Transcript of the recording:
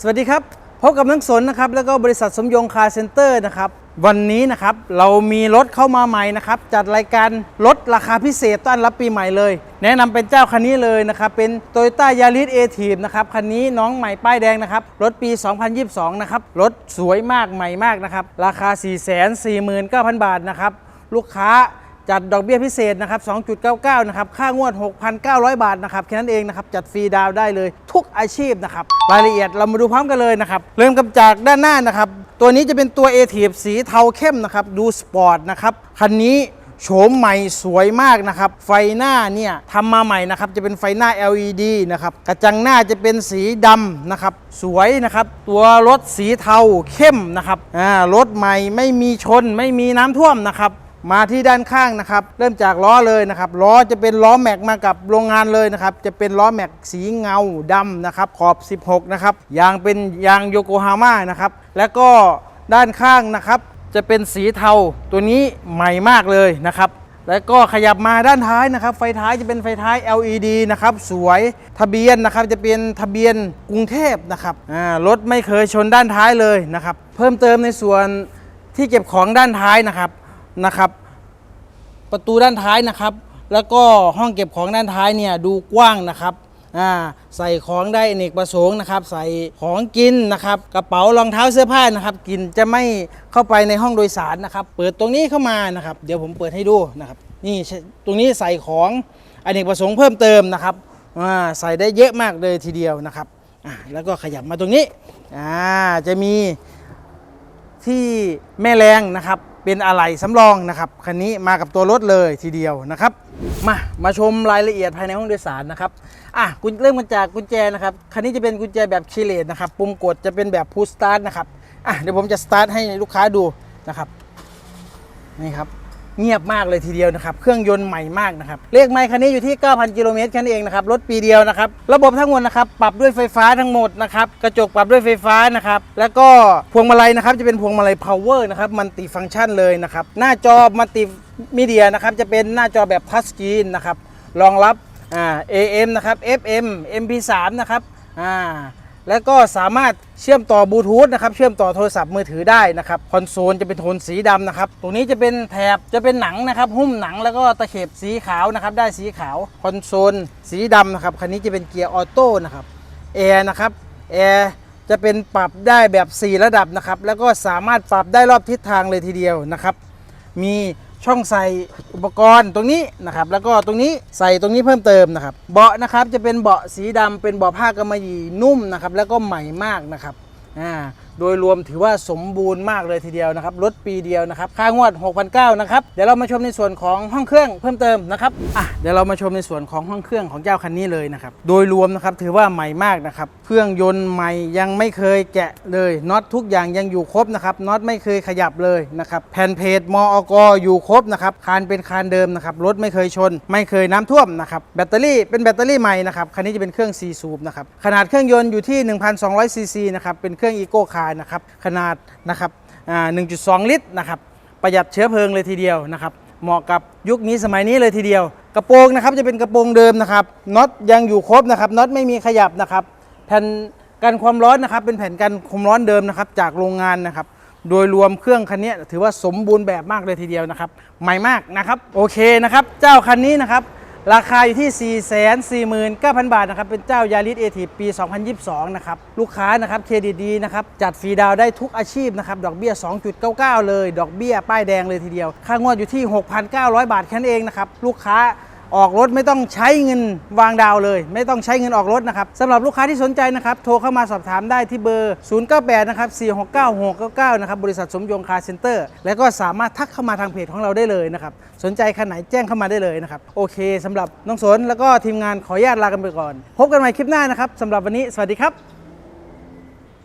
สวัสดีครับพบกับนักสนนะครับแล้วก็บริษัทสมยงคาร์เซ็นเตอร์นะครับวันนี้นะครับเรามีรถเข้ามาใหม่นะครับจัดรายการลดราคาพิเศษต้อนรับปีใหม่เลย แนะนำเป็นเจ้าคันนี้เลยนะครับเป็น t o y ยต้ายาริสเอทีนะครับคันนี้น้องใหม่ป้ายแดงนะครับรถปี 2022 นะครับรถสวยมากใหม่มากนะครับราคา 449,000 บาทนะครับลูกค้า จัดดอกเบี้ยพิเศษนะครับ 2.99 นะครับ ค่างวด 6,900 บาทนะครับ แค่นั้นเองนะครับ จัดฟรีดาวได้เลยทุกอาชีพนะครับ รายละเอียดเรามาดูพร้อมกันเลยนะครับ เริ่มกับจากด้านหน้านะครับ ตัวนี้จะเป็นตัว a t สีเทาเข้มนะครับ ดูสปอร์ตนะครับ คันนี้โฉมใหม่สวยมากนะครับ ไฟหน้าเนี่ยทำมาใหม่นะครับ จะเป็นไฟหน้า LED นะครับ กระจังหน้าจะเป็นสีดำนะครับ สวยนะครับ ตัวรถสีเทาเข้มนะครับ อ่า รถใหม่ไม่มีชนไม่มีน้ำท่วมนะครับ มาที่ด้านข้างนะครับ เริ่มจากล้อเลยนะครับล้อจะเป็นล้อแม็กมากับโรงงานเลยนะครับ จะเป็นล้อแม็กสีเงาดำนะครับ ขอบ 16 นะครับยางเป็นยางโยโกฮาม่านะครับ แล้วก็ด้านข้างนะครับ จะเป็นสีเทาตัวนี้ใหม่มากเลยนะครับ แล้วก็ขยับมาด้านท้ายนะครับ ไฟท้ายจะเป็นไฟท้าย LED นะครับ สวยทะเบียนนะครับจะเป็นทะเบียนกรุงเทพนะครับรถไม่เคยชนด้านท้ายเลยนะครับ เพิ่มเติมในส่วนที่เก็บของด้านท้ายนะครับ นะครับ ประตูด้านท้ายนะครับ แล้วก็ห้องเก็บของด้านท้ายเนี่ยดูกว้างนะครับอ่าใส่ของได้อเนกประสงค์นะครับ ใส่ของกินนะครับ กระเป๋ารองเท้าเสื้อผ้านะครับกินจะไม่เข้าไปในห้องโดยสารนะครับ เปิดตรงนี้เข้ามานะครับ เดี๋ยวผมเปิดให้ดูนะครับ นี่ตรงนี้ใส่ของอเนกประสงค์เพิ่มเติมนะครับอ่าใส่ได้เยอะมากเลยทีเดียวนะครับอ่าแล้วก็ขยับมาตรงนี้อ่าจะมีที่แม่แรงนะครับ เป็นอะไหล่สำรองนะครับคันนี้มากับตัวรถเลยทีเดียวนะครับ มามาชมรายละเอียดภายในห้องโดยสารนะครับอะกุญเริ่มกันจากกุญแจนะครับคันนี้จะเป็นกุญแจแบบคีเลสนะครับปุ่มกดจะเป็นแบบพุชสตาร์ทนะครับอะเดี๋ยวผมจะสตาร์ทให้ลูกค้าดูนะครับนี่ครับ เงียบมากเลยทีเดียวนะครับ เครื่องยนต์ใหม่มากนะครับ เลขไมค์คันนี้อยู่ที่ 9,000 กิโลเมตรแค่นั้นเองนะครับ รถปีเดียวนะครับ ระบบทั้งหมดนะครับ ปรับด้วยไฟฟ้าทั้งหมดนะครับ กระจกปรับด้วยไฟฟ้านะครับ แล้วก็พวงมาลัยนะครับ จะเป็นพวงมาลัย power นะครับ มันติฟังก์ชันเลยนะครับ หน้าจอมัลติมีเดียนะครับ จะเป็นหน้าจอแบบทัชสกรีนนะครับ รองรับอ่า AM นะครับ FM MP3 นะครับ อ่า แล้วก็สามารถเชื่อมต่อบลูทูธนะครับเชื่อมต่อโทรศัพท์มือถือได้นะครับคอนโซลจะเป็นโทนสีดำนะครับตรงนี้จะเป็นแถบจะเป็นหนังนะครับหุ้มหนังแล้วก็ตะเข็บสีขาวนะครับได้สีขาวคอนโซลสีดำนะครับคันนี้จะเป็นเกียร์ออโต้นะครับแอร์นะครับแอร์จะเป็นปรับได้แบบ 4 ระดับนะครับแล้วก็สามารถปรับได้รอบทิศทางเลยทีเดียวนะครับมี ช่องใส่อุปกรณ์ตรงนี้นะครับ แล้วก็ตรงนี้ใส่ตรงนี้เพิ่มเติมนะครับ เบาะนะครับจะเป็นเบาะสีดำเป็นเบาะผ้ากำมะหยี่นุ่มนะครับ แล้วก็ใหม่มากนะครับอ่า โดยรวมถือว่าสมบูรณ์มากเลยทีเดียวนะครับรถปีเดียวนะครับค่างวด 6,900นะครับเดี๋ยวเรามาชมในส่วนของห้องเครื่องเพิ่มเติมนะครับอะเดี๋ยวเรามาชมในส่วนของห้องเครื่องของเจ้าคันนี้เลยนะครับโดยรวมนะครับถือว่าใหม่มากนะครับเครื่องยนต์ใหม่ยังไม่เคยแกะเลยน็อตทุกอย่างยังอยู่ครบนะครับน็อตไม่เคยขยับเลยนะครับแผ่นเพจมออกอยู่ครบนะครับคานเป็นคานเดิมนะครับรถไม่เคยชน ไม่เคยน้ำท่วมนะครับแบตเตอรี่เป็นแบตเตอรี่ใหม่นะครับคันนี้จะเป็นเครื่อง4สูบนะครับขนาดเครื่องยนต์อยู่ที่ 1,200ซีซีนะครับเป็นเครื่องอีโก้คาร์นะครับขนาดนะครับ1.2 ลิตรนะครับประหยัดเชื้อเพลิงเลยทีเดียวนะครับเหมาะกับยุคนี้สมัยนี้เลยทีเดียว กระโปรงนะครับจะเป็นกระโปรงเดิมนะครับน็อตยังอยู่ครบนะครับน็อตไม่มีขยับนะครับแผ่นกันความร้อนนะครับเป็นแผ่นกันความร้อนเดิมนะครับจากโรงงานนะครับโดยรวมเครื่องคันนี้ถือว่าสมบูรณ์แบบมากเลยทีเดียวนะครับใหม่มากนะครับโอเคนะครับเจ้าคันนี้นะครับ ราคาอยู่ที่ 449,000 บาทนะครับเป็นเจ้ายาริสเอทีปี 2022 นะครับ ลูกค้านะครับเครดิตดีนะครับ จัดฟรีดาวได้ทุกอาชีพนะครับ ดอกเบี้ย 2.99 เลย ดอกเบี้ย ป้ายแดงเลยทีเดียว ค่างวดอยู่ที่ 6,900 บาทแค่นั้นเองนะครับ ลูกค้า ออกรถไม่ต้องใช้เงินวางดาวเลย ไม่ต้องใช้เงินออกรถนะครับสำหรับลูกค้าที่สนใจนะครับโทรเข้ามาสอบถามได้ที่เบอร์ 098 นะครับ 469 699 นะครับบริษัทสมยงคาร์เซ็นเตอร์ แล้วก็สามารถทักเข้ามาทางเพจของเราได้เลยนะครับสนใจคันไหนแจ้งเข้ามาได้เลยนะครับโอเคสำหรับน้องสนแล้วก็ทีมงานขออนุญาตลากันไปก่อน พบกันใหม่คลิปหน้านะครับสำหรับวันนี้สวัสดีครับ